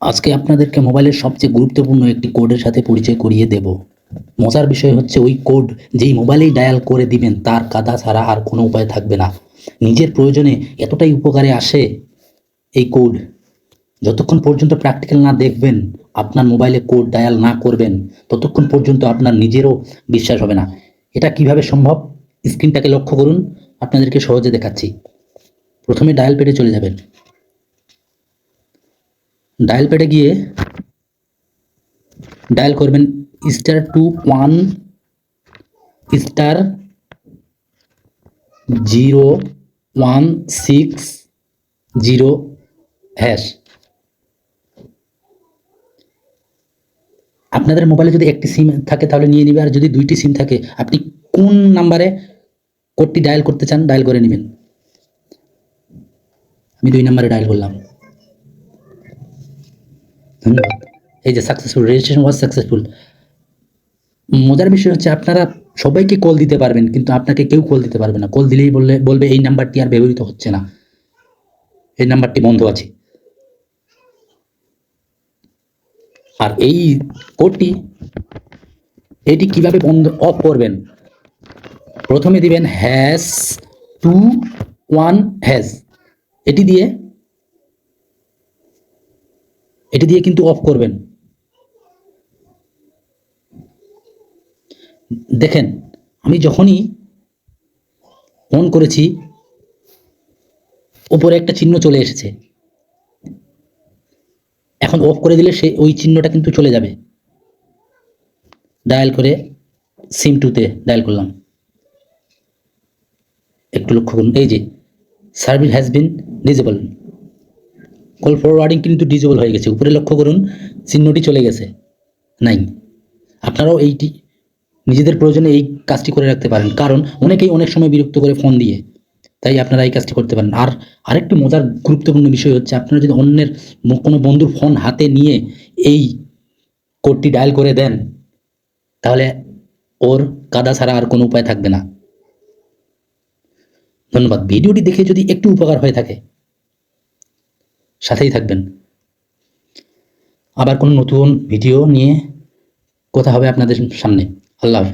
আজকে আপনাদেরকে মোবাইলের সবচেয়ে গুরুত্বপূর্ণ একটি কোডের সাথে পরিচয় করিয়ে দেব। মজার বিষয় হচ্ছে ওই কোড যেই মোবাইলেই ডায়াল করে দিবেন, তার কাদা ছাড়া আর কোনো উপায় থাকবে না। নিজের প্রয়োজনে এতটাই উপকারে আসে এই কোড। যতক্ষণ পর্যন্ত প্র্যাকটিক্যাল না দেখবেন, আপনার মোবাইলে কোড ডায়াল না করবেন, ততক্ষণ পর্যন্ত আপনার নিজেরও বিশ্বাস হবে না। এটা কীভাবে সম্ভব? স্ক্রিনটাকে লক্ষ্য করুন। আপনাদেরকে সহজে দেখাচ্ছি। প্রথমে ডায়াল পেডে চলে যাবেন। ডায়াল প্যাডে গিয়ে ডায়াল করবেন star two one star zero one six zero hash আপনাদের মোবাইলে যদি একটি সিম থাকে তাহলে নিয়ে নেবে, আর যদি দুইটি সিম থাকে, আপনি কোন নাম্বারে কোডটি ডায়াল করতে চান ডায়াল করে নেবেন। আমি দুই নাম্বারে ডায়াল করলাম। ধন্যবাদ। এই যে সাকসেসফুল রেজিস্ট্রেশন ওয়াজ সাকসেসফুল মজার বিষয় হচ্ছে আপনারা সবাইকে কল দিতে পারবেন, কিন্তু আপনাকে কেউ কল দিতে পারবে না। কল দিলেই বললে, বলবে এই নাম্বারটি আর ব্যবহৃত হচ্ছে না। এই নাম্বারটি বন্ধ আছে। আর এই কোডটি এটি কীভাবে বন্ধ অফ করবেন? প্রথমে দিবেন হ্যাশ টু ওয়ান হ্যাশ এটি দিয়ে এটি দিয়ে কিন্তু অফ করবেন। দেখেন, আমি যখনই অন করেছি, উপরে একটা চিহ্ন চলে এসেছে। এখন অফ করে দিলে সে, ওই চিহ্নটা কিন্তু চলে যাবে। ডায়াল করে সিম টুতে ডায়াল করলাম। একটু লক্ষ্য করুন, এই যে service has been disable call forwarding কিন্তু ডিজেবল হয়ে গেছে। উপরে লক্ষ্য করুন, চিহ্নটি চলে গেছে। নাই আপনারাও এইটি, নিজেদের প্রয়োজনে এই কাজটি করে রাখতে পারেন। কারণ অনেকেই অনেক সময় বিরক্ত করে ফোন দিয়ে। তাই আপনারা এই কাজটি করতে পারেন। আর আরেকটি মজার গুরুত্বপূর্ণ বিষয় হচ্ছে, আপনারা যদি অন্যের কোনো বন্ধুর ফোন হাতে নিয়ে এই কোডটি ডায়াল করে দেন, তাহলে ওর কাদা ছাড়া আর কোনো উপায় থাকবে না। ধন্যবাদ। ভিডিওটি দেখে যদি একটু উপকার হয়ে থাকে সাথেই থাকবেন। আবার কোনো নতুন ভিডিও নিয়ে কথা হবে আপনাদের সামনে। আল্লাহ হাফেজ।